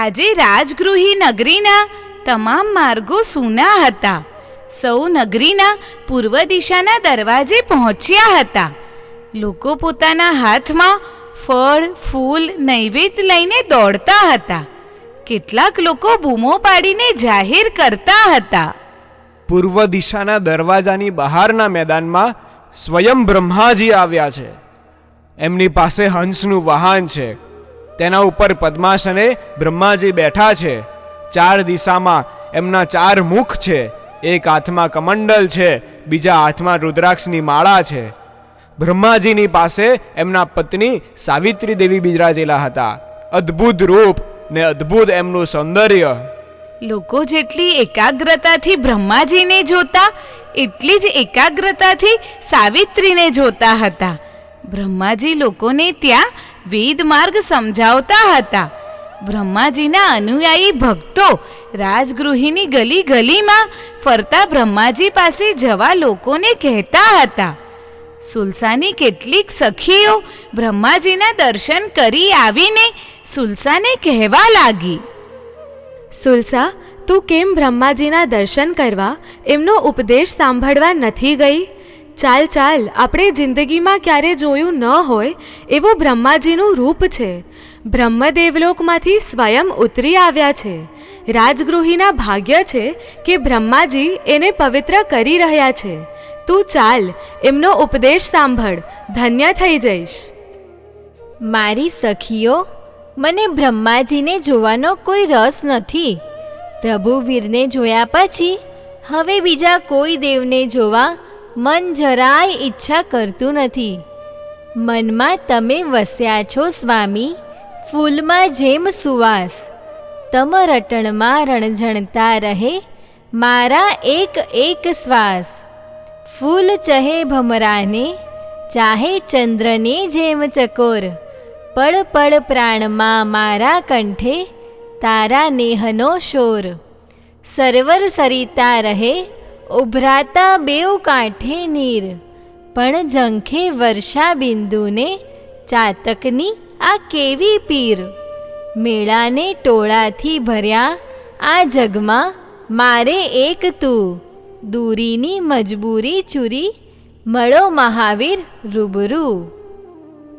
આજે રાજગૃહી નગરીના તમામ માર્ગો સૂના હતા. સૌ નગરીના પૂર્વ દિશાના દરવાજે પહોંચ્યા હતા. લોકો પોતાના હાથમાં ફળ, ફૂલ, નૈવેદ્ય લઈને દોડતા હતા. કેટલાક લોકો બૂમો પાડીને જાહેર કરતા હતા. પૂર્વ દિશાના દરવાજાની બહારના મેદાનમાં સ્વયં બ્રહ્માજી આવ્યા છે. એમની પાસે હંસનું વાહન છે. તેના ઉપર પદ્માસને બ્રહ્માજી બેઠા છે. ચાર દિશામાં એમના ચાર મુખ છે. એક હાથમાં કમંડલ છે, બીજા હાથમાં રુદ્રાક્ષની માળા છે. બ્રહ્માજીની પાસે એમના પત્ની સાવિત્રી દેવી બિરાજેલા હતા. અદ્ભુત રૂપ ને અદ્ભુત એમનું સૌંદર્ય. લોકો જેટલી એકાગ્રતાથી બ્રહ્માજીને જોતા, એટલી જ એકાગ્રતાથી સાવિત્રીને જોતા હતા. બ્રહ્માજી લોકોને ત્યાં વેદ માર્ગ સમજાવતા હતા. બ્રહ્માજીના અનુયાયી ભક્તો રાજગૃહિની ગલી ગલીમાં ફરતા બ્રહ્માજી પાસે જવા લોકોને કહેતા હતા. સુલસાની કેટલીક સખીઓ બ્રહ્માજીના દર્શન કરી આવીને સુલસાને કહેવા લાગી. સુલસા, તું કેમ બ્રહ્માજીના દર્શન કરવા? એમનો ઉપદેશ સાંભળવા નથી ગઈ? ચાલ ચાલ, આપણે જિંદગીમાં ક્યારે જોયું ન હોય એવું બ્રહ્માજીનું રૂપ છે. બ્રહ્મદેવલોકમાંથી સ્વયં ઉતરી આવ્યા છે. રાજગૃહીના ભાગ્ય છે કે બ્રહ્માજી એને પવિત્ર કરી રહ્યા છે. તું ચાલ, એમનો ઉપદેશ સાંભળ. ધન્ય થઈ જઈશ. મારી સખીઓ, મને બ્રહ્માજીને જોવાનો કોઈ રસ નથી. પ્રભુવીરને જોયા પછી હવે બીજા કોઈ દેવને જોવા મન જરાય ઈચ્છા કરતું નથી. મનમાં તમે વસ્યા છો સ્વામી, ફૂલમાં જેમ સુવાસ. તમ રટણમાં રણઝણતા રહે, મારા એક એક શ્વાસ. ફૂલ ચહે ભમરાને, ચાહે ચંદ્રને જેમ ચકોર. પળ પળ પ્રાણમાં મારા કંઠે, તારા નેહનો શોર. સરવર સરિતા રહે ઉભરાતા બેઉ કાંઠે નીર. પણ ઝંખે વર્ષા બિંદુને ચાતકની આ કેવી પીર? મેળાને ટોળાથી ભર્યા આ જગમાં મારે એક તું. દૂરીની મજબૂરી ચૂરી મળો મહાવીર રૂબરૂ.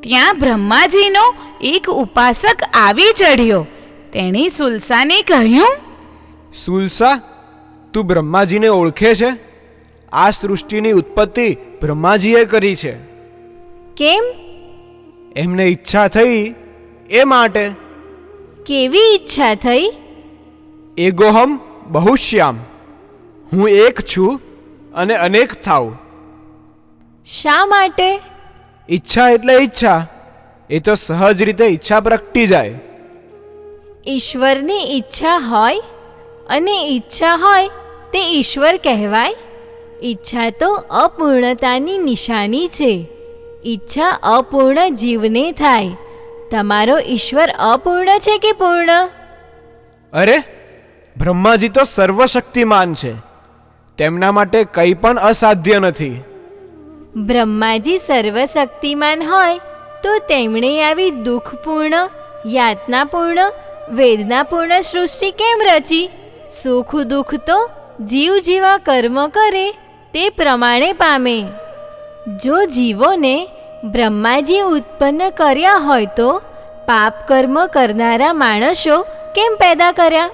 ત્યાં બ્રહ્માજીનો એક ઉપાસક આવી ચઢ્યો. તેણે સુલસાને કહ્યું સુલસા તું બ્રહ્માજીને ઓળખે છે? આ સૃષ્ટિની ઉત્પત્તિ બ્રહ્માજીએ કરી છે. કેમ? એમને ઈચ્છા થઈ. એ માટે. કેવી ઈચ્છા થઈ? એગોહમ બહુશ્યામ. હું એક છું અને અનેક થાવ શા માટે? ઈચ્છા એટલે ઈચ્છા. એ તો સહજ રીતે ઈચ્છા પ્રગટી જાય. ઈશ્વરની ઈચ્છા હોય અને ઈચ્છા હોય તે ઈશ્વર કહેવાય? ઈચ્છા તો અપૂર્ણતાની નિશાની છે. ઈચ્છા અપૂર્ણ જીવને થાય. તમારો ઈશ્વર અપૂર્ણ છે કે પૂર્ણ? અરે બ્રહ્માજી તો સર્વશક્તિમાન છે. તેમના માટે કંઈ પણ અસાધ્ય નથી. બ્રહ્માજી સર્વશક્તિમાન હોય તો તેમણે આવી દુઃખપૂર્ણ યાતનાપૂર્ણ વેદનાપૂર્ણ સૃષ્ટિ કેમ રચી? સુખ દુઃખ તો જીવ જેવા કર્મ કરે તે પ્રમાણે પામે. જો જીવોને બ્રહ્માજી ઉત્પન્ન કર્યા હોય તો પાપ કર્મ કરનારા માણસો કેમ પેદા કર્યા?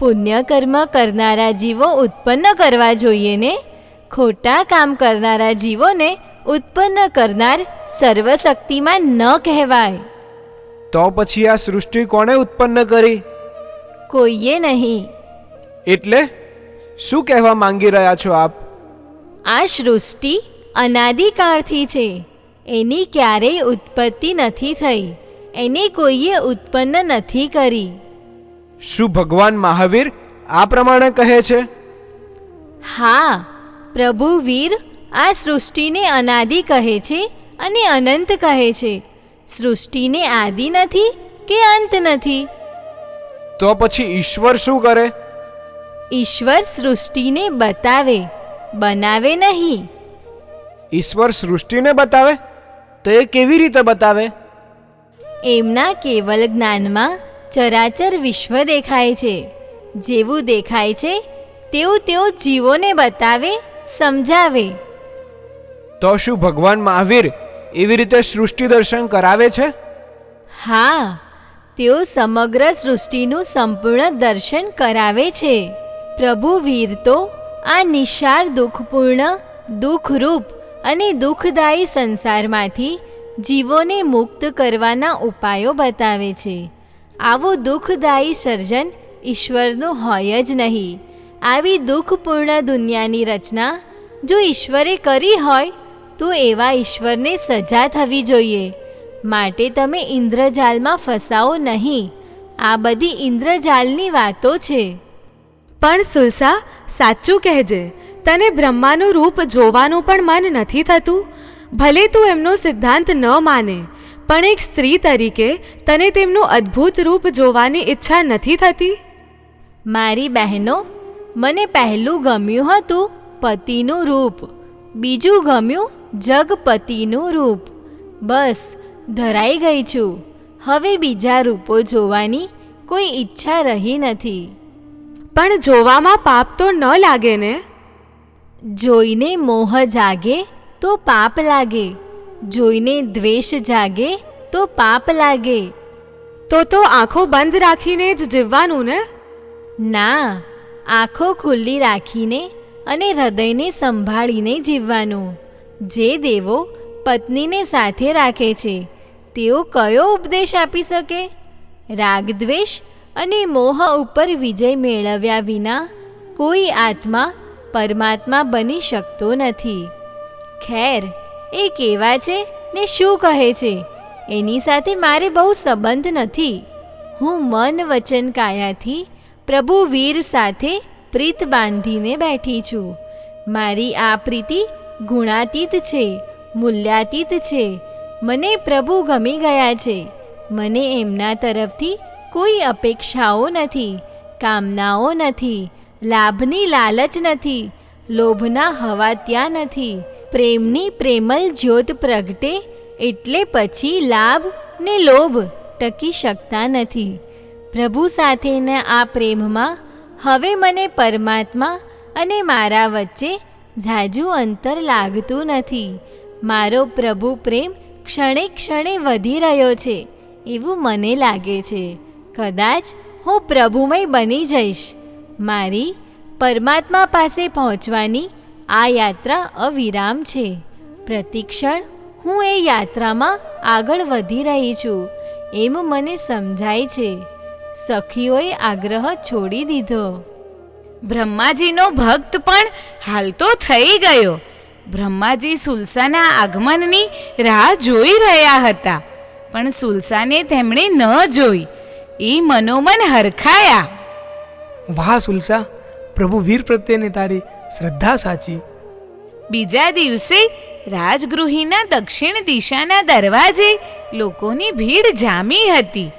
પુણ્ય કર્મ કરનારા જીવો ઉત્પન્ન કરવા જોઈએ ને? ખોટા કામ કરનારા જીવોને ઉત્પન્ન કરનાર સર્વશક્તિમાં ન કહેવાય. તો પછી આ સૃષ્ટિ કોણે ઉત્પન્ન કરી? કોઈએ નહીં. એટલે? શું કહેવા માંગી રહ્યા છો આપ? આ સૃષ્ટિ અનાદિકાળથી છે. એની ક્યારેય ઉત્પત્તિ નથી થઈ. એને કોઈએ ઉત્પન્ન નથી કરી. શું ભગવાન મહાવીર આ પ્રમાણે કહે છે? હા પ્રભુ વીર આ સૃષ્ટિને અનાદિ કહે છે અને અનંત કહે છે. સૃષ્ટિને આદિ નથી કે અંત નથી? તો પછી ઈશ્વર શું કરે? ઈશ્વર સૃષ્ટિને બતાવે બનાવે નહીં. ઈશ્વર સૃષ્ટિને બતાવે? તો એ કેવી રીતે બતાવે? એમના કેવલ જ્ઞાનમાં ચરાચર વિશ્વ દેખાય છે. જેવું દેખાય છે તેવું તેઓ જીવોને બતાવે સમજાવે. તો શું ભગવાન મહાવીર એવી રીતે સૃષ્ટિ દર્શન કરાવે છે? હા તેઓ સમગ્ર સૃષ્ટિનું સંપૂર્ણ દર્શન કરાવે છે. પ્રભુ વીર તો આ નિશાર દુઃખપૂર્ણ, દુઃખરૂપ અને દુઃખદાયી સંસારમાંથી જીવોને મુક્ત કરવાના ઉપાયો બતાવે છે. આવું દુઃખદાયી સર્જન ઈશ્વરનું હોય જ નહીં. આવી દુઃખપૂર્ણ દુનિયાની રચના જો ઈશ્વરે કરી હોય, તો એવા ઈશ્વરને સજા થવી જોઈએ. માટે તમે ઇન્દ્રજાલમાં ફસાઓ નહીં. આ બધી ઇન્દ્રજાલની વાતો છે. પણ સુલસા, સાચું કહેજે, તને બ્રહ્માનું રૂપ જોવાનું પણ મન નથી થતું. ભલે તું એમનો સિદ્ધાંત ન માને, પણ એક સ્ત્રી તરીકે તને તેમનું અદ્ભુત રૂપ જોવાની ઈચ્છા નથી થતી. મારી બહેનો, મને પહેલું ગમ્યું હતું પતિનું રૂપ, બીજું ગમ્યું જગપતિનું રૂપ. બસ, ધરાઈ ગઈ છું. હવે બીજા રૂપો જોવાની કોઈ ઈચ્છા રહી નથી. પણ જોવામાં પાપ તો ન લાગે ને? જોઈને મોહ જાગે તો પાપ લાગે. જોઈને દ્વેષ જાગે તો પાપ લાગે. તો તો આંખો બંધ રાખીને જ જીવવાનું ને? ના આંખો ખુલ્લી રાખીને અને હૃદયને સંભાળીને જીવવાનું. જે દેવો પત્નીને સાથે રાખે છે તેઓ કયો ઉપદેશ આપી શકે? રાગદ્વેષ અને મોહ ઉપર વિજય મેળવ્યા વિના કોઈ આત્મા પરમાત્મા બની શકતો નથી. ખેર, એ કેવા છે ને શું કહે છે? એની સાથે મારે બહુ સંબંધ નથી. હું મન વચન કાયાથી પ્રભુ વીર સાથે પ્રીત બાંધીને બેઠી છું. મારી આ પ્રીતિ ગુણાતીત છે, મૂલ્યાતીત છે. મને પ્રભુ ગમી ગયા છે. મને એમના તરફથી કોઈ અપેક્ષાઓ નથી, કામનાઓ નથી, લાભની લાલચ નથી, લોભના હવા ત્યાં નથી, પ્રેમની પ્રેમલ જ્યોત પ્રગટે એટલે પછી લાભ ને લોભ ટકી શકતા નથી. પ્રભુ સાથેના આ પ્રેમમાં હવે મને પરમાત્મા અને મારા વચ્ચે ઝાઝું અંતર લાગતું નથી. મારો પ્રભુ પ્રેમ ક્ષણે ક્ષણે વધી રહ્યો છે, એવું મને લાગે છે. કદાચ હું પ્રભુમય બની જઈશ. મારી પરમાત્મા પાસે પહોંચવાની આ યાત્રા અવિરામ છે. પ્રતિક્ષણ હું એ યાત્રામાં આગળ વધી રહી છું, એમ મને સમજાય છે. સખીઓએ આગ્રહ છોડી દીધો. બ્રહ્માજીનો ભક્ત પણ હાલ તો થઈ ગયો. બ્રહ્માજી સુલસાના આગમનની રાહ જોઈ રહ્યા હતા, પણ સુલસાને તેમણે ન જોઈ. એ મનોમન હરખાયા વાહ સુલસા પ્રભુ વીર પ્રત્યેની તારી શ્રદ્ધા સાચી બીજા દિવસે રાજગૃહિના દક્ષિણ દિશાના દરવાજે લોકોની ભીડ જામી હતી.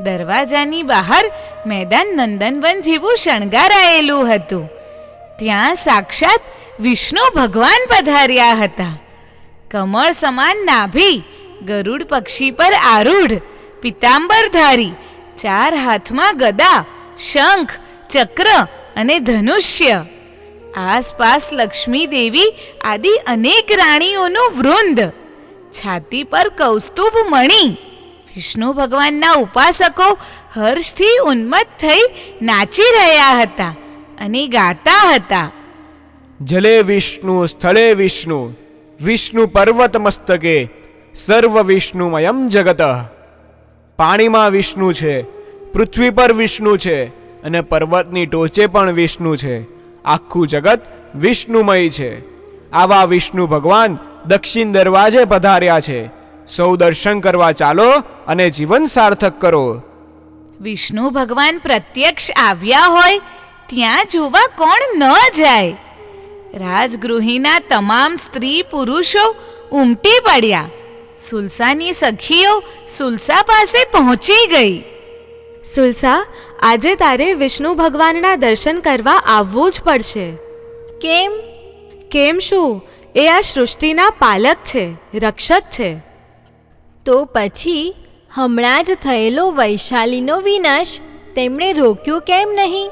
દરવાજાની બહાર મેદાન નંદનવન જેવું શણગારાયેલું હતું. ત્યાં સાક્ષાત વિષ્ણુ ભગવાન પધાર્યા હતા. કમળ સમાન નાભી ગરુડ પક્ષી પર આરૂઢ પિતાંબરધારી ચાર હાથમાં ગદા, શંખ, ચક્ર અને ધનુષ્ય. આસપાસ લક્ષ્મી દેવી આદિ અનેક રાણીઓનું વૃંદ. છાતી પર કૌસ્તુભ મણી. વિષ્ણુ ભગવાનના ઉપાસકો હર્ષથી ઉન્મત્ત થઈ નાચી રહ્યા હતા અને ગાતા હતા. જલે વિષ્ણુ, સ્થળે વિષ્ણુ. વિષ્ણુ પર્વત મસ્તકે સર્વ વિષ્ણુમયમ જગત. પાણીમાં વિષ્ણુ છે, પૃથ્વી પર વિષ્ણુ છે અને પર્વતની ટોચે પણ વિષ્ણુ છે. આખું જગત વિષ્ણુમય છે. આવા વિષ્ણુ ભગવાન દક્ષિણ દરવાજે પધાર્યા છે. સૌ દર્શન કરવા ચાલો અને જીવન સાર્થક કરો. વિષ્ણુ ભગવાન પ્રત્યક્ષ આવ્યા હોય, ત્યાં જોવા કોણ ન જાય? રાજગૃહિના તમામ સ્ત્રી પુરુષો ઉમટી પડ્યા. સુલસાની સખીઓ સુલસા પાસે પહોંચી ગઈ. સુલસા આજે તારે વિષ્ણુ ભગવાનના દર્શન કરવા આવવું જ પડશે. કેમ? કેમ શું? એ આ સૃષ્ટિના પાલક છે રક્ષક છે. તો પછી હમણાં જ થયેલો વૈશાલીનો વિનાશ તેમણે રોક્યો કેમ નહીં?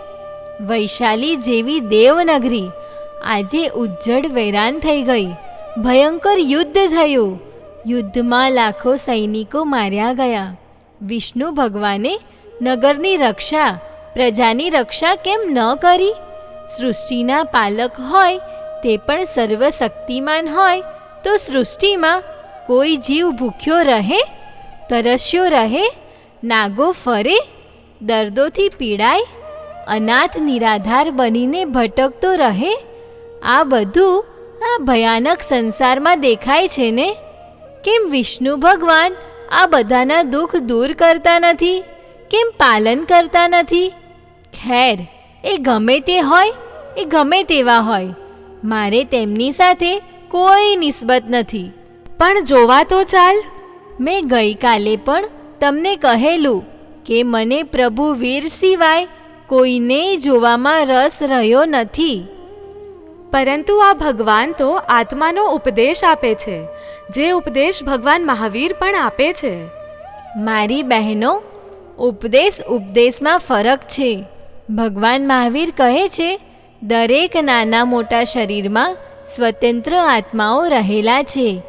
વૈશાલી જેવી દેવનગરી આજે ઉજ્જડ વેરાન થઈ ગઈ ભયંકર યુદ્ધ થયું. યુદ્ધમાં લાખો સૈનિકો માર્યા ગયા. વિષ્ણુ ભગવાને નગરની રક્ષા, પ્રજાની રક્ષા કેમ ન કરી? સૃષ્ટિના પાલક હોય, તે પણ સર્વશક્તિમાન હોય, તો સૃષ્ટિમાં કોઈ જીવ ભૂખ્યો રહે, તરસ્યો રહે, નાગો ફરે, દર્દોથી પીડાય, અનાથ નિરાધાર બનીને ભટકતો રહે? આ બધું આ ભયાનક સંસારમાં દેખાય છે ને? કેમ વિષ્ણુ ભગવાન આ બધાના દુઃખ દૂર કરતા નથી? કેમ પાલન કરતા નથી? ખેર એ ગમે તે હોય એ ગમે તેવા હોય. મારે તેમની સાથે કોઈ નિસ્બત નથી. પણ જોવા તો ચાલ. મેં ગઈકાલે પણ તમને કહેલું કે મને પ્રભુ વીર સિવાય કોઈને જોવામાં રસ રહ્યો નથી. પરંતુ આ ભગવાન તો આત્માનો ઉપદેશ આપે છે, જે ઉપદેશ ભગવાન મહાવીર પણ આપે છે. મારી બહેનો, ઉપદેશ ઉપદેશમાં ફરક છે. ભગવાન મહાવીર કહે છે, દરેક નાના મોટા શરીરમાં સ્વતંત્ર આત્માઓ રહેલા છે.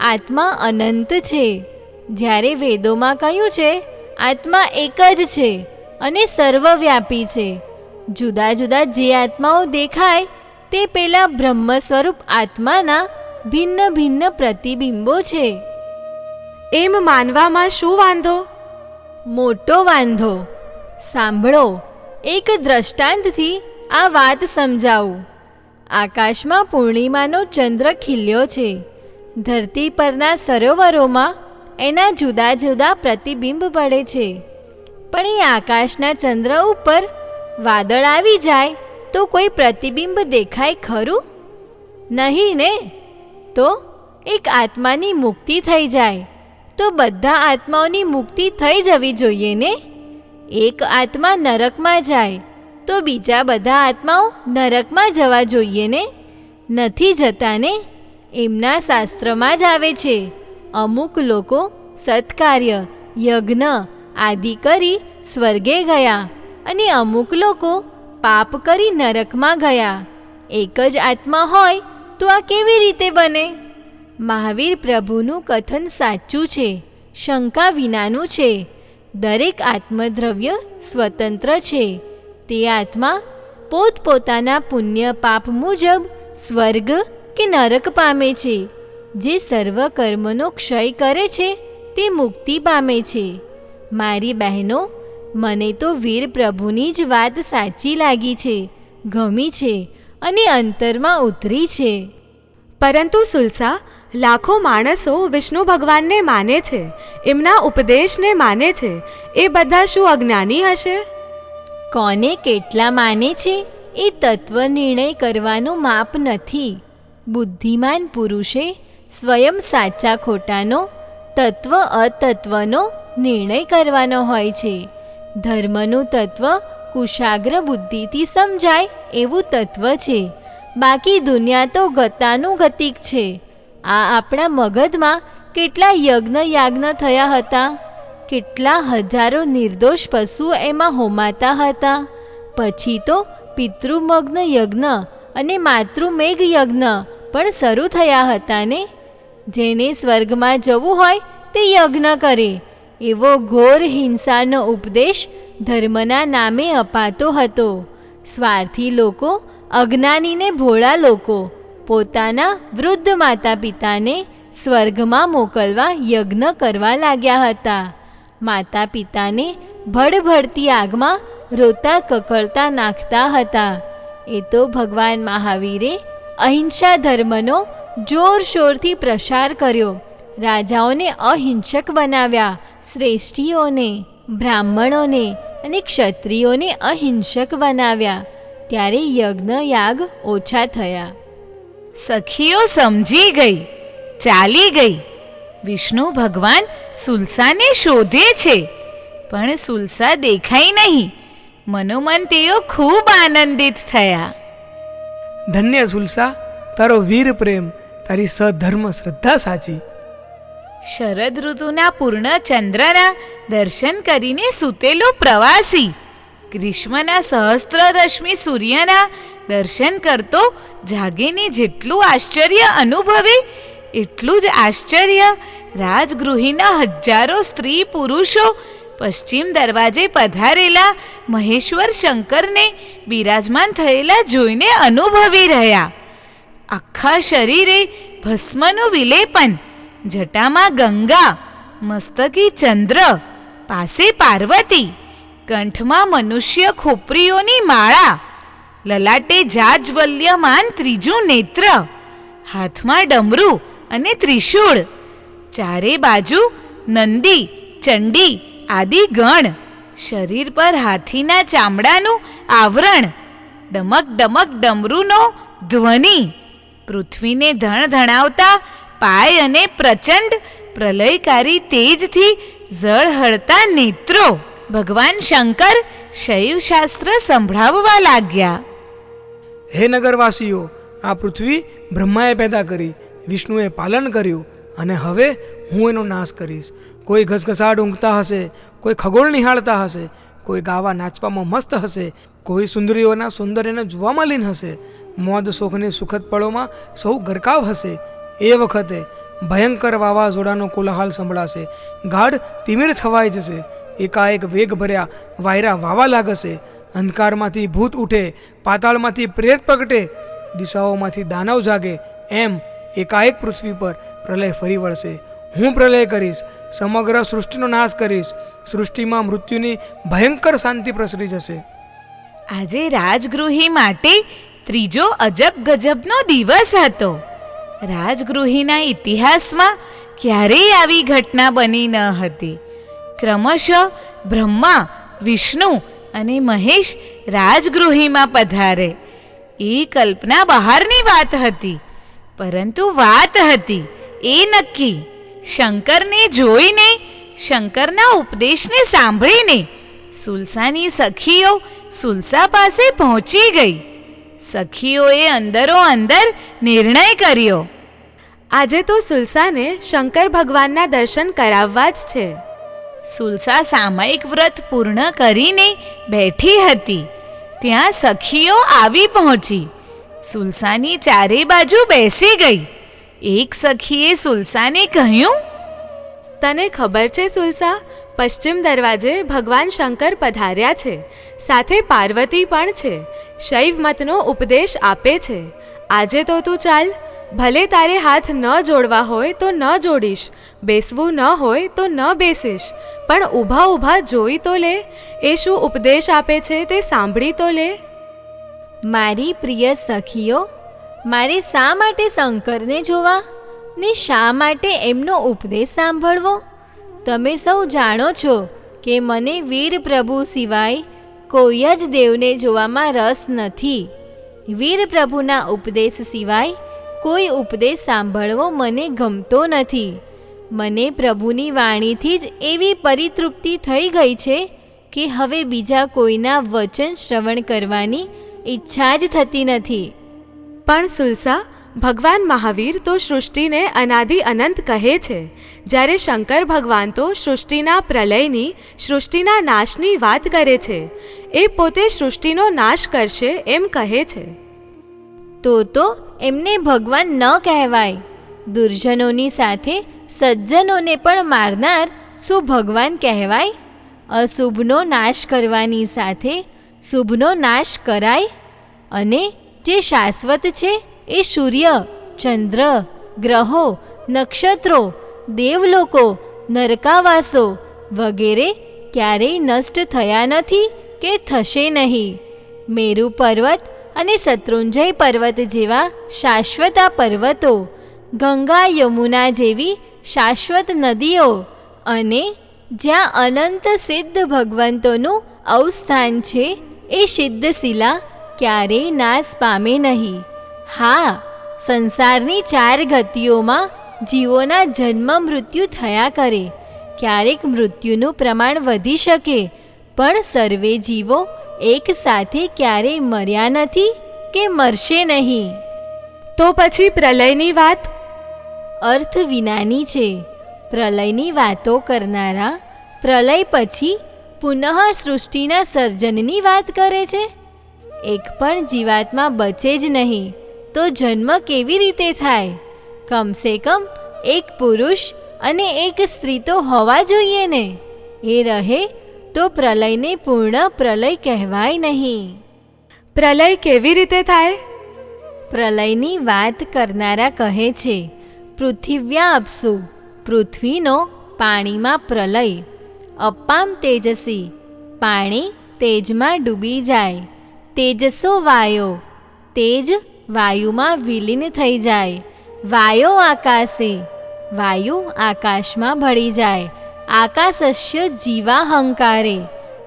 આત્મા અનંત છે. જ્યારે વેદોમાં કહ્યું છે, આત્મા એક જ છે અને સર્વવ્યાપી છે. જુદા જુદા જે આત્માઓ દેખાય તે પેલા બ્રહ્મ સ્વરૂપ આત્માના ભિન્ન ભિન્ન પ્રતિબિંબો છે. એમ માનવામાં શું વાંધો? મોટો વાંધો. સાંભળો એક દ્રષ્ટાંતથી આ વાત સમજાવું. આકાશમાં પૂર્ણિમાનો ચંદ્ર ખીલ્યો છે. ધરતી પરના સરોવરોમાં એના જુદા જુદા પ્રતિબિંબ પડે છે. પણ એ આકાશના ચંદ્ર ઉપર વાદળ આવી જાય તો કોઈ પ્રતિબિંબ દેખાય ખરું? નહીં ને? તો એક આત્માની મુક્તિ થઈ જાય. તો બધા આત્માઓની મુક્તિ થઈ જવી જોઈએ ને? એક આત્મા નરકમાં જાય, તો બીજા બધા આત્માઓ નરકમાં જવા જોઈએ ને? નથી જતા ને? એમના શાસ્ત્રમાં જ આવે છે, અમુક લોકો સત્કાર્ય, યજ્ઞ આદિ કરી સ્વર્ગે ગયા અને અમુક લોકો પાપ કરી નરકમાં ગયા. એક જ આત્મા હોય તો આ કેવી રીતે બને? મહાવીર પ્રભુનું કથન સાચું છે, શંકા વિનાનું છે. દરેક આત્મદ્રવ્ય સ્વતંત્ર છે. તે આત્મા પોતપોતાના પુણ્ય પાપ મુજબ સ્વર્ગ કે નરક પામે છે. જે સર્વ કર્મનો ક્ષય કરે છે, તે મુક્તિ પામે છે. મારી બહેનો મને તો વીર પ્રભુની જ વાત સાચી લાગી છે ગમી છે અને અંતરમાં ઉતરી છે. પરંતુ સુલસા લાખો માણસો વિષ્ણુ ભગવાનને માને છે એમના ઉપદેશને માને છે એ બધા શું અજ્ઞાની હશે? કોને કેટલા માને છે એ તત્વ નિર્ણય કરવાનું માપ નથી. બુદ્ધિમાન પુરુષે સ્વયં સાચા ખોટાનો તત્વ અતત્વનો નિર્ણય કરવાનો હોય છે. ધર્મનું તત્વ કુશાગ્ર બુદ્ધિથી સમજાય એવું તત્વ છે. બાકી દુનિયા તો ગતાનું ગતિક છે. આ આપણા મગજમાં કેટલા યજ્ઞ યાજ્ઞ થયા હતા? કેટલા હજારો નિર્દોષ પશુ એમાં હોમાતા હતા? પછી તો પિતૃમગ્ન યજ્ઞ અને માતૃમેઘ યજ્ઞ પણ શરૂ થયા હતા ને? જેને સ્વર્ગમાં જવું હોય તે યજ્ઞ કરે. એવો ઘોર હિંસાનો ઉપદેશ ધર્મના નામે અપાતો હતો. સ્વાર્થી લોકો, અજ્ઞાનીને ભોળા લોકો, પોતાના વૃદ્ધ માતા પિતાને સ્વર્ગમાં મોકલવા યજ્ઞ કરવા લાગ્યા હતા. માતા પિતાને ભડભડતી આગમાં રોતા કકળતા નાખતા હતા. એ તો ભગવાન મહાવીરે અહિંસા ધર્મનો જોરશોરથી પ્રસાર કર્યો. રાજાઓને અહિંસક બનાવ્યા. શ્રેષ્ઠીઓને, બ્રાહ્મણોને અને ક્ષત્રિયોને અહિંસક બનાવ્યા. ત્યારે યજ્ઞ યાગ ઓછા થયા. સખીઓ સમજી ગઈ, ચાલી ગઈ. વિષ્ણુ ભગવાન સુલસાને શોધે છે, પણ સુલસા દેખાઈ નહીં. મનોમન તેઓ ખૂબ આનંદિત થયા. ધન્ય સુલસા, તારો વીર પ્રેમ, તારી સધર્મ શ્રદ્ધા સાચી. શરદ ઋતુના પૂર્ણ ચંદ્રના દર્શન કરીને સૂતેલો પ્રવાસી. ગ્રીષ્મના સહસ્ત્ર રશ્મિ સૂર્યના દર્શન કરતો જાગીને જેટલું આશ્ચર્ય અનુભવે, એટલું જ આશ્ચર્ય રાજગૃહિના હજારો સ્ત્રી પુરુષો પશ્ચિમ દરવાજે પધારેલા મહેશ્વર શંકરને બિરાજમાન થયેલા જોઈને અનુભવી રહ્યા. આખા શરીરે ભસ્મનું વિલેપન જટામાં ગંગા, મસ્તકી ચંદ્ર, પાસે પાર્વતી, કંઠમાં મનુષ્ય ખોપરીઓની માળા, લલાટે જાજવલ્યમાન ત્રીજું નેત્ર, હાથમાં ડમરું અને ત્રિશૂળ, ચારે બાજુ નંદી, ચંડી આદિ ગણ, શરીર પર હાથીના ચામડાનું આવરણ, ડમક ડમક ડમરૂનો ધ્વનિ, પૃથ્વીને ધણ ધણાવતા પાય અને પ્રચંડ પ્રલયકારી તેજથી ઝળહળતા નેત્રો. ભગવાન શંકર શૈવશાસ્ત્ર સંભળાવવા લાગ્યા. હે નગરવાસીઓ, આ પૃથ્વી બ્રહ્માએ પેદા કરી, વિષ્ણુએ પાલન કર્યું અને હવે હું એનો નાશ કરીશ. કોઈ ઘસઘસાટ ઊંઘતા હશે, કોઈ ખગોળ નિહાળતા હશે, કોઈ ગાવા નાચવામાં મસ્ત હશે, કોઈ સુંદરીઓના સૌંદર્યને જોવામાં લીન હશે, મોદ શોખની સુખદ પળોમાં સૌ ગરકાવ હશે એ વખતે ભયંકર વાવાઝોડાનો કોલાહલ સંભળાશે. ગાઢ તિમિર છવાઈ જશે. એકાએક વેગ ભર્યા વાયરા વાવા લાગશે. અંધકારમાંથી ભૂત ઉઠે, પાતાળમાંથી પ્રેત પ્રગટે, દિશાઓમાંથી દાનવ જાગે. એમ એકાએક પૃથ્વી પર પ્રલય ફરી વળશે. હું પ્રલય કરીશ, સમગ્ર સૃષ્ટિનો નાશ કરીશ. સૃષ્ટિમાં મૃત્યુની ભયંકર શાંતિ પ્રસરી જશે. આજે રાજગૃહી માટે ત્રીજો અજબ ગજબનો દિવસ હતો. રાજગૃહીના ઇતિહાસમાં ક્યારેય આવી ઘટના બની ન હતી. ક્રમશઃ બ્રહ્મા, વિષ્ણુ અને મહેશ રાજગૃહિમાં પધારે. એ કલ્પના બહારની વાત હતી, પરંતુ વાત હતી એ નક્કી. શંકરને જોઈને, શંકરના ઉપદેશને સાંભળીને સુલસાની સખીઓ સુલસા પાસે પહોંચી ગઈ. સખીઓએ અંદરો અંદર નિર્ણય કર્યો. આજે તો સુલસાને શંકર ભગવાનના દર્શન કરાવવા જ છે. સુલસા સામયિક વ્રત પૂર્ણ કરીને બેઠી હતી. ત્યાં સખીઓ આવી પહોંચી. સુલસાની ચારે બાજુ બેસી ગઈ. એક સખીએ સુલસાને કહ્યું તને ખબર છે સુલસા પશ્ચિમ દરવાજે ભગવાન શંકર પધાર્યા છે. સાથે પાર્વતી પણ છે. શૈવ મતનો ઉપદેશ આપે છે. આજે તો તું ચાલ, ભલે તારે હાથ ન જોડવા હોય તો ન જોડીશ, બેસવું ન હોય તો ન બેસીશ, પણ ઊભા ઊભા જોઈ તો લે, એ શું ઉપદેશ આપે છે તે સાંભળી તો લે. મારી પ્રિય સખીઓ, મારે શા માટે શંકરને જોવા? ને શા માટે એમનો ઉપદેશ સાંભળવો? તમે સૌ જાણો છો કે મને વીર પ્રભુ સિવાય કોઈ જ દેવને જોવામાં રસ નથી. વીર પ્રભુના ઉપદેશ સિવાય કોઈ ઉપદેશ સાંભળવો મને ગમતો નથી. મને પ્રભુની વાણીથી જ એવી પરિતૃપ્તિ થઈ ગઈ છે કે હવે બીજા કોઈના વચન શ્રવણ કરવાની ઈચ્છા જ થતી નથી. પણ સુલસા ભગવાન મહાવીર તો સૃષ્ટિને અનાદિ અનંત કહે છે. જ્યારે શંકર ભગવાન તો સૃષ્ટિના પ્રલયની, સૃષ્ટિના નાશની વાત કરે છે. એ પોતે સૃષ્ટિનો નાશ કરશે એમ કહે છે. તો તો એમને ભગવાન ન કહેવાય. દુર્જનોની સાથે સજ્જનોને પણ મારનાર શું ભગવાન કહેવાય? અશુભનો નાશ કરવાની સાથે શુભનો નાશ કરાય? અને જે શાશ્વત છે એ સૂર્ય, ચંદ્ર, ગ્રહો, નક્ષત્રો, દેવલોકો, નરકાવાસો વગેરે ક્યારેય નષ્ટ થયા નથી કે થશે નહીં. મેરુ પર્વત અને શત્રુંજય પર્વત જેવા શાશ્વત પર્વતો ગંગા યમુના જેવી શાશ્વત નદીઓ અને જ્યાં અનંત સિદ્ધ ભગવંતોનું અવસ્થાન છે એ સિદ્ધ શિલા ક્યારેય નાશ પામે નહીં. હા સંસારની ચાર ગતિઓમાં જીવોના જન્મ મૃત્યુ થયા કરે. ક્યારેક મૃત્યુનું પ્રમાણ વધી શકે પણ સર્વે જીવો એક સાથે ક્યારેય મર્યા નથી કે મરશે નહીં. તો પછી પ્રલયની વાત? અર્થ વિનાની છે. પ્રલયની વાતો કરનારા પ્રલય પછી પુનઃ સૃષ્ટિના સર્જનની વાત કરે છે. એક પણ જીવાત્મા બચે જ નહીં. તો જન્મ કેવી રીતે થાય? કમસે કમ એક પુરુષ અને એક સ્ત્રી તો હોવા જોઈએ ને. એ રહે તો પ્રલયને પૂર્ણ પ્રલય કહેવાય નહીં. પ્રલય કેવી રીતે થાય? પ્રલયની વાત કરનારા કહે છે પૃથિવ્યા અપસુ પૃથ્વીનો પાણીમાં પ્રલય. અપામ તેજસી પાણી તેજમાં ડૂબી જાય. તેજસો વાયો તેજ વાયુમાં વિલીન થઈ જાય. વાયો આકાશે. વાયુ આકાશમાં ભળી જાય. આકાશસ્ય જીવાહંકારે.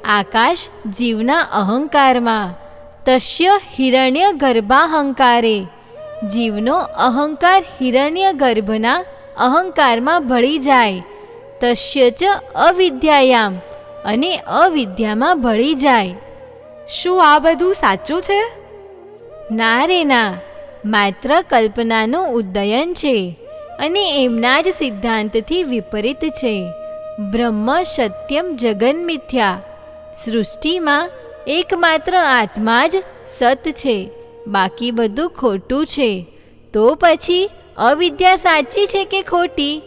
આકાશ જીવના અહંકારમાં. તસ્ય હિરણ્ય ગર્ભાહંકારે. જીવનો અહંકાર હિરણ્ય ગર્ભના અહંકારમાં ભળી જાય. તસ્ય ચ અવિદ્યાયામ અને અવિદ્યામાં ભળી જાય. શું આ બધું સાચું છે? ના રે ના. માત્ર કલ્પનાનું ઉદયન છે અને એમના જ સિદ્ધાંતથી વિપરીત છે. બ્રહ્મ સત્યમ જગન મિથ્યા. સૃષ્ટિમાં એકમાત્ર આત્મા જ સત છે. બાકી બધું ખોટું છે. તો પછી અવિદ્યા સાચી છે કે ખોટી?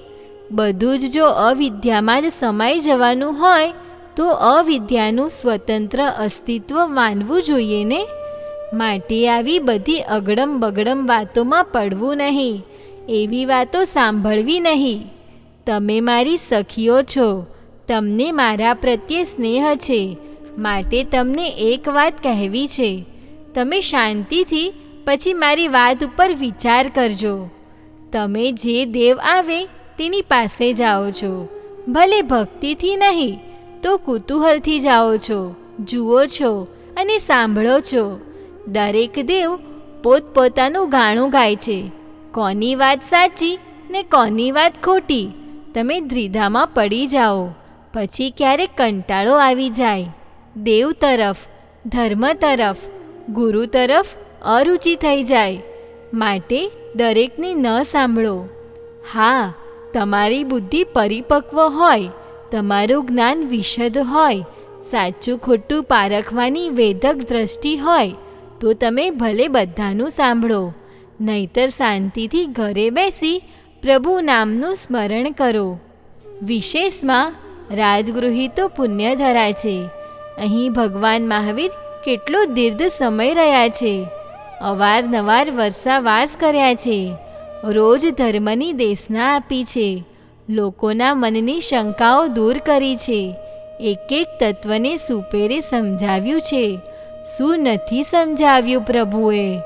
બધું જ જો અવિદ્યામાં જ સમાઈ જવાનું હોય, તો અવિદ્યાનું સ્વતંત્ર અસ્તિત્વ માનવું જોઈએ ને? માટે આવી બધી અગડમ બગડમ વાતોમાં પડવું નહીં, એવી વાતો સાંભળવી નહીં. તમે મારી સખીઓ છો, તમને મારા પ્રત્યે સ્નેહ છે, માટે તમને એક વાત કહેવી છે. તમે શાંતિથી પછી મારી વાત ઉપર વિચાર કરજો. તમે જે દેવ આવે તેની પાસે જાઓ છો. ભલે ભક્તિથી નહીં, તો કુતૂહલથી જાઓ છો, જુઓ છો અને સાંભળો છો. દરેક દેવ પોતપોતાનું ગાણું ગાય છે. કોની વાત સાચી ને કોની વાત ખોટી, તમે દ્વિધામાં પડી જાઓ. પછી ક્યારેક કંટાળો આવી જાય. દેવ તરફ, ધર્મ તરફ, ગુરુ તરફ અરુચિ થઈ જાય. માટે દરેકની ન સાંભળો. હા, તમારી બુદ્ધિ પરિપક્વ હોય, તમારું જ્ઞાન વિશદ હોય, સાચું ખોટું પારખવાની વેદક દ્રષ્ટિ હોય તો તમે ભલે બધાનું સાંભળો. નહીતર શાંતિથી ઘરે બેસી પ્રભુ નામનું સ્મરણ કરો. વિશેષમાં રાજગૃહિતો પુણ્ય ધરાય છે. અહીં ભગવાન મહાવીર કેટલો દીર્ઘ સમય રહ્યા છે. અવારનવાર વર્ષાવાસ કર્યા છે. રોજ ધર્મની દેશના આપી છે. લોકોના મનની શંકાઓ દૂર કરી છે. એક એક તત્વને સુપેરે સમજાવ્યું છે. શું નથી સમજાવ્યું પ્રભુએ?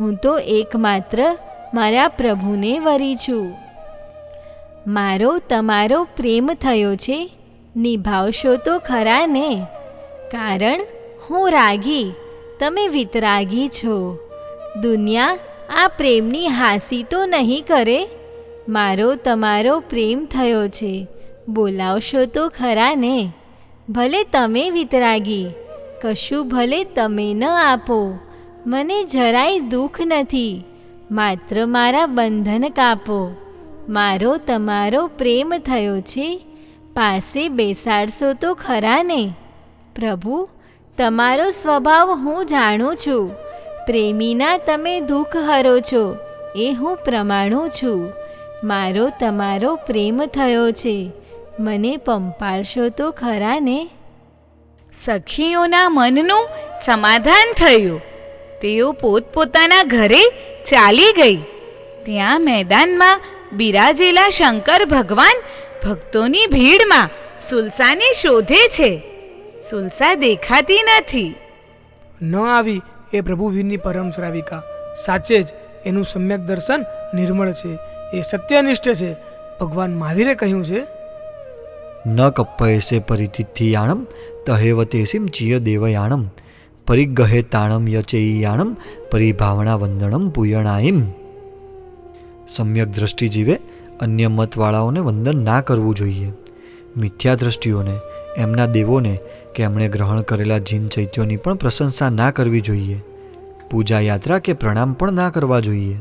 હું તો એકમાત્ર મારા પ્રભુને વરી છું. મારો તમારો પ્રેમ થયો છે, નિભાવશો તો ખરા ને? કારણ હું રાગી, તમે વિતરાગી છો. દુનિયા આ પ્રેમની હાસી તો નહીં કરે? મારો તમારો પ્રેમ થયો છે, બોલાવશો તો ખરા ને? ભલે તમે વિતરાગી કશું ભલે તમે ન આપો. મને જરાય દુઃખ નથી. માત્ર મારા બંધન કાપો. મારો તમારો પ્રેમ થયો છે. પાસે બેસાડશો તો ખરા ને? પ્રભુ, તમારો સ્વભાવ હું જાણું છું. પ્રેમીના તમે દુઃખ હરો છો. એ હું પ્રમાણું છું. મારો તમારો પ્રેમ થયો છે. મને પંપાળશો તો ખરા ને? સખીઓના મનનું સમાધાન થયું. તેઓ પોતપોતાના ઘરે ચાલી ગઈ. ત્યાં મેદાનમાં બિરાજેલા શંકર ભગવાન ભક્તોની ભીડમાં સુલસાને શોધે છે. સુલસા દેખાતી નથી. ન આવી એ પ્રભુવીરની પરમ શ્રાવિકા. સાચે જ એનું સમ્યક દર્શન નિર્મળ છે. એ સત્યનિષ્ઠ છે. ભગવાન મહાવીરે કહ્યું છે ન કપ્પયસે પરિતિથિયાણમ તહેવતેસિમ દેવયાણમ પરિગહે તાણમ યચેયાણમ પરિભાવના વંદનમ પૂયણાઈમ સમ્યક દ્રષ્ટિ જીવે અન્ય મતવાળાઓને વંદન ના કરવું જોઈએ મિથ્યા દ્રષ્ટિઓને એમના દેવોને કે એમણે ગ્રહણ કરેલા જીન ચૈત્યોની પણ પ્રશંસા ના કરવી જોઈએ પૂજા યાત્રા કે પ્રણામ પણ ના કરવા જોઈએ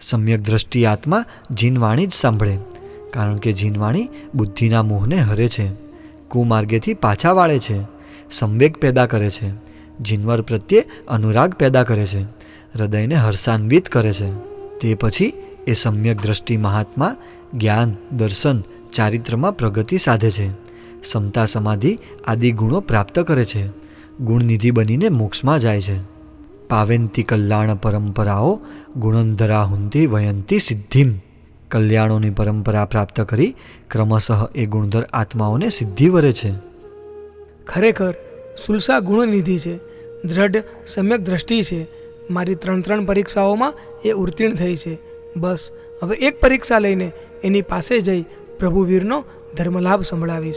સમ્યક દ્રષ્ટિ આત્મા જીનવાણી જ સાંભળે કારણ કે જીનવાણી બુદ્ધિના મોહને હરે છે કુમાર્ગેથી પાછા વાળે છે. સંવેગ પેદા કરે છે. જીનવર પ્રત્યે અનુરાગ પેદા કરે છે. હૃદયને હર્ષાન્વિત કરે છે. તે પછી એ સમ્યક દ્રષ્ટિ મહાત્મા જ્ઞાન, દર્શન, ચારિત્રમાં પ્રગતિ સાધે છે. સમતા સમાધિ આદિ ગુણો પ્રાપ્ત કરે છે. ગુણનિધિ બનીને મોક્ષમાં જાય છે. પાવેન્તી કલ્યાણ પરંપરાઓ ગુણંધરા હુંતી વયંતી સિદ્ધિમ. કલ્યાણોની પરંપરા પ્રાપ્ત કરી ક્રમશઃ એ ગુણધર આત્માઓને સિદ્ધિ વરે છે. ખરેખર સુલસા ગુણનિધિ છે. દ્રઢ, સમ્યક દ્રષ્ટિ છે. મારી ત્રણ ત્રણ પરીક્ષાઓમાં એ ઉત્તીર્ણ થઈ છે. બસ, હવે એક પરીક્ષા લઈને એની પાસે જઈ પ્રભુવીરનો ધર્મલાભ સંભળાવીશ.